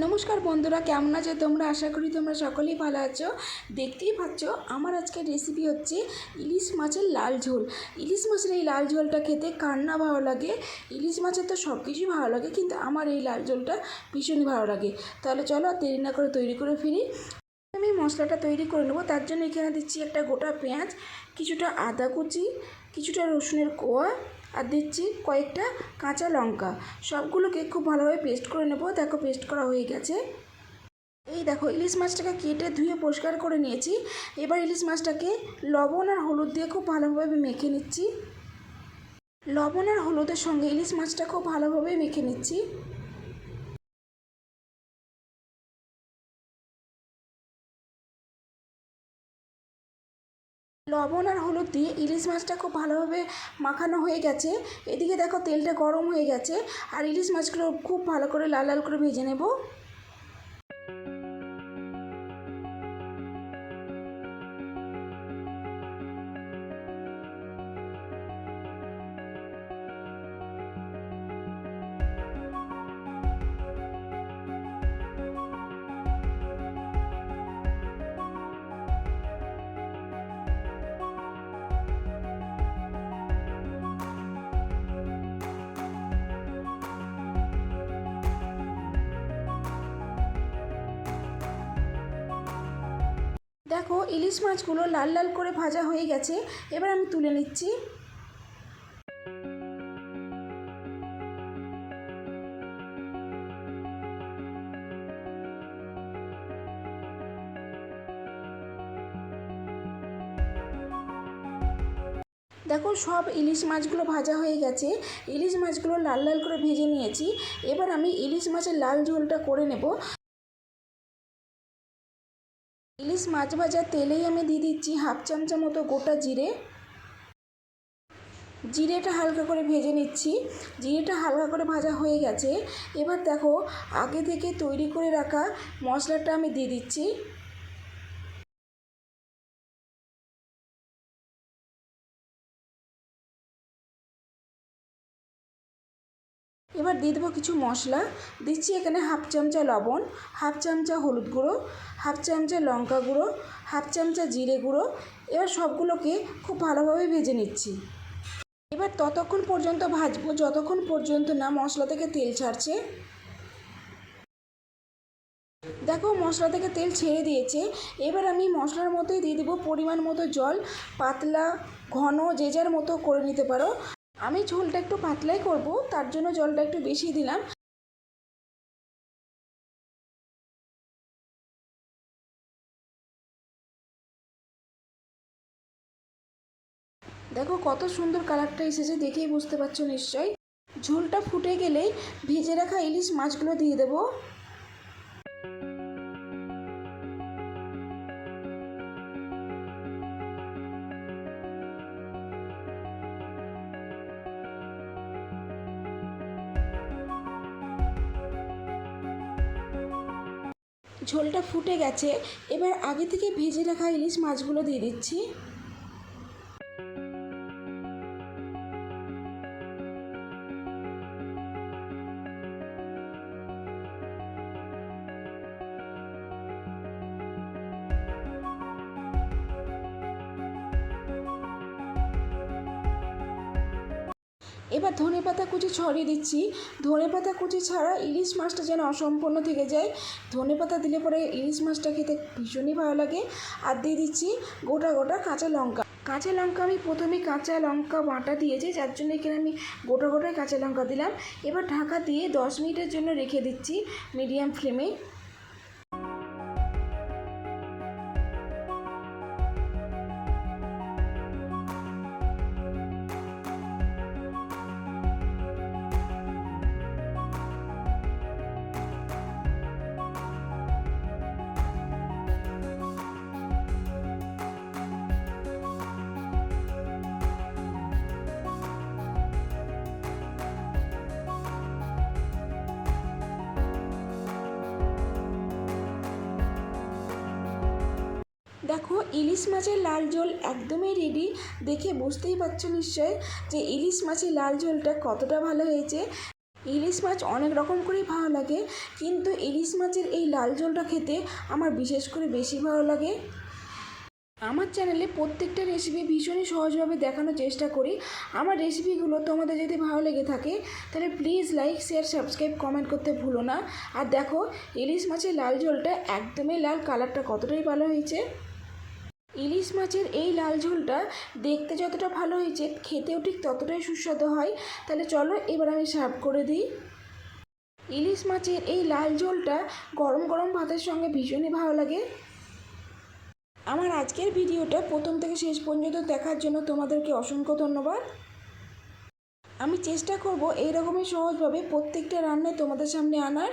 নমস্কার বন্ধুরা, কেমন আছো তোমরা? আশা করি তোমরা সকলেই ভালো আছো। দেখতেই পাচ্ছ, আমার আজকের রেসিপি হচ্ছে ইলিশ মাছের লাল ঝোল। ইলিশ মাছের এই লাল ঝোলটা খেতে কার না ভালো লাগে? ইলিশ মাছের তো সব কিছুই ভালো লাগে, কিন্তু আমার এই লাল ঝোলটা ভীষণই ভালো লাগে। তাহলে চলো দেরি না করে তৈরি করে ফিরি আমি মশলাটা তৈরি করে নেব, তার জন্য এখানে দিচ্ছি একটা গোটা পেঁয়াজ, কিছুটা আদা কুচি, কিছুটা রসুনের কোয়া, আর দিচ্ছি কয়েকটা কাঁচা লঙ্কা। সবগুলোকে খুব ভালোভাবে পেস্ট করে নেব। দেখো, পেস্ট করা হয়ে গেছে। এই দেখো, ইলিশ মাছটাকে কেটে ধুয়ে পরিষ্কার করে নিয়েছি। এবার ইলিশ মাছটাকে লবণ আর হলুদ দিয়ে খুব ভালোভাবে মেখে নিচ্ছি। লবণ আর হলুদের সঙ্গে ইলিশ মাছটা খুব ভালোভাবে মেখে নিচ্ছি। লবণ আর হলুদ দিয়ে ইলিশ মাছটা খুব ভালোভাবে মাখানো হয়ে গেছে। এদিকে দেখো তেলটা গরম হয়ে গেছে। আর ইলিশ মাছগুলো খুব ভালো করে লাল লাল করে ভেজে নেব। দেখো, ইলিশ মাছগুলো লাল লাল করে ভাজা হয়ে গেছে। এবার আমি তুলে নিচ্ছি। দেখো, সব ইলিশ মাছগুলো ভাজা হয়ে গেছে। ইলিশ মাছগুলো লাল লাল করে ভেজে নিয়েছি। এবার আমি ইলিশ মাছের লাল ঝোলটা করে নেব। ইলিশ মাছ ভাজার তেলেই আমি দিয়ে দিচ্ছি হাফ চামচা মতো গোটা জিরে। জিরেটা হালকা করে ভেজে নিচ্ছি। জিরেটা হালকা করে ভাজা হয়ে গেছে। এবার দেখো, আগে থেকে তৈরি করে রাখা মশলাটা আমি দিয়ে দিচ্ছি। এবার দিয়ে দেবো কিছু মশলা। দিচ্ছি এখানে হাফ চামচা লবণ, হাফ চামচা হলুদ গুঁড়ো, হাফ চামচা লঙ্কা গুঁড়ো, হাফ চামচা জিরে গুঁড়ো। এবার সবগুলোকে খুব ভালোভাবে ভেজে নিচ্ছি। এবার ততক্ষণ পর্যন্ত ভাজবো, যতক্ষণ পর্যন্ত না মশলা থেকে তেল ছাড়ছে। দেখো মশলা থেকে তেল ছেড়ে দিয়েছে। এবার আমি মশলার মধ্যেই দিয়ে দেবো পরিমাণ মতো জল। পাতলা, ঘন, যে যার মতো করে নিতে পারো। আমি ঝোলটা একটু পাতলাই করব, তার জন্য জলটা একটু বেশি দিলাম। দেখো কত সুন্দর কালারটা এসেছে দেখেই বুঝতে পারছ নিশ্চয়ই। ঝোলটা ফুটে গেলেই ভেজে রাখা ইলিশ মাছগুলো দিয়ে দেবো। ঝোলটা ফুটে গেছে। এবার আগে থেকে ভেজে রাখা ইলিশ মাছগুলো দিয়ে দিচ্ছি। এবার ধনে পাতা কুচি ছড়িয়ে দিচ্ছি। ধনে পাতা কুচি ছাড়া ইলিশ মাছটা যেন অসম্পূর্ণ থেকে যায়। ধনে পাতা দিলে পরে ইলিশ মাছটা খেতে ভীষণই ভালো লাগে। আর দিয়ে দিচ্ছি গোটা গোটা কাঁচা লঙ্কা। কাঁচা লঙ্কা আমি প্রথমে কাঁচা লঙ্কা বাটা দিয়েছি, যার জন্য এখানে আমি গোটা গোটায় কাঁচা লঙ্কা দিলাম। এবার ঢাকা দিয়ে দশ মিনিটের জন্য রেখে দিচ্ছি মিডিয়াম ফ্লেমে। দেখো, ইলিশ মাছের লাল ঝোল একদমই রেডি দেখে বুঝতেই পারছ নিশ্চয় যে ইলিশ মাছের লাল ঝোলটা কতটা ভালো হয়েছে। ইলিশ মাছ অনেক রকম করেই ভালো লাগে, কিন্তু ইলিশ মাছের এই লাল ঝোলটা খেতে আমার বিশেষ করে বেশি ভালো লাগে। আমার চ্যানেলে প্রত্যেকটা রেসিপি ভীষণই সহজভাবে দেখানোর চেষ্টা করি। আমার রেসিপিগুলো তোমাদের যদি ভালো লেগে থাকে, তাহলে please like share subscribe comment করতে ভুলো না। আর দেখো, ইলিশ মাছের লাল ঝোলটা একদমই লাল কালারটা কতটাই ভালো হয়েছে। ইলিশ মাছের এই লাল ঝোলটা দেখতে যতটা ভালো হয়েছে, খেতেও ঠিক ততটাই সুস্বাদু হয়। তাহলে চলো এবার আমি সার্ভ করে দিই। ইলিশ মাছের এই লাল ঝোলটা গরম গরম ভাতের সঙ্গে ভীষণই ভালো লাগে। আমার আজকের ভিডিওটা প্রথম থেকে শেষ পর্যন্ত দেখার জন্য তোমাদেরকে অসংখ্য ধন্যবাদ। আমি চেষ্টা করব এইরকমই সহজভাবে প্রত্যেকটা রান্নায় তোমাদের সামনে আনার।